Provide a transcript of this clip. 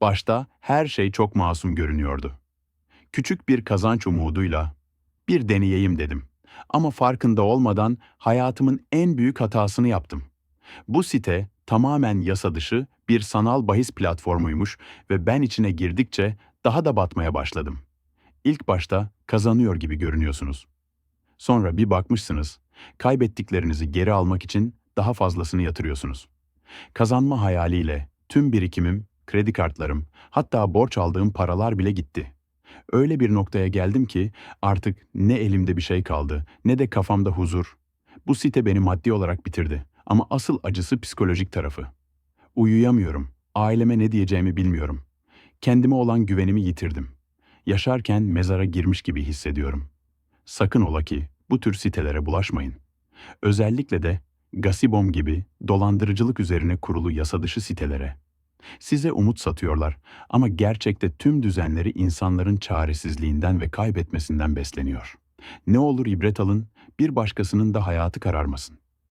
Başta her şey çok masum görünüyordu. Küçük bir kazanç umuduyla bir deneyeyim dedim. Ama farkında olmadan hayatımın en büyük hatasını yaptım. Bu site tamamen yasa dışı bir sanal bahis platformuymuş ve ben içine girdikçe daha da batmaya başladım. İlk başta kazanıyor gibi görünüyorsunuz. Sonra bir bakmışsınız, kaybettiklerinizi geri almak için daha fazlasını yatırıyorsunuz. Kazanma hayaliyle tüm birikimim, kredi kartlarım, hatta borç aldığım paralar bile gitti. Öyle bir noktaya geldim ki artık ne elimde bir şey kaldı ne de kafamda huzur. Bu site beni maddi olarak bitirdi ama asıl acısı psikolojik tarafı. Uyuyamıyorum, aileme ne diyeceğimi bilmiyorum. Kendime olan güvenimi yitirdim. Yaşarken mezara girmiş gibi hissediyorum. Sakın ola ki bu tür sitelere bulaşmayın. Özellikle de Gasibom gibi dolandırıcılık üzerine kurulu yasadışı sitelere. Size umut satıyorlar ama gerçekte tüm düzenleri insanların çaresizliğinden ve kaybetmesinden besleniyor. Ne olur ibret alın, bir başkasının da hayatı kararmasın.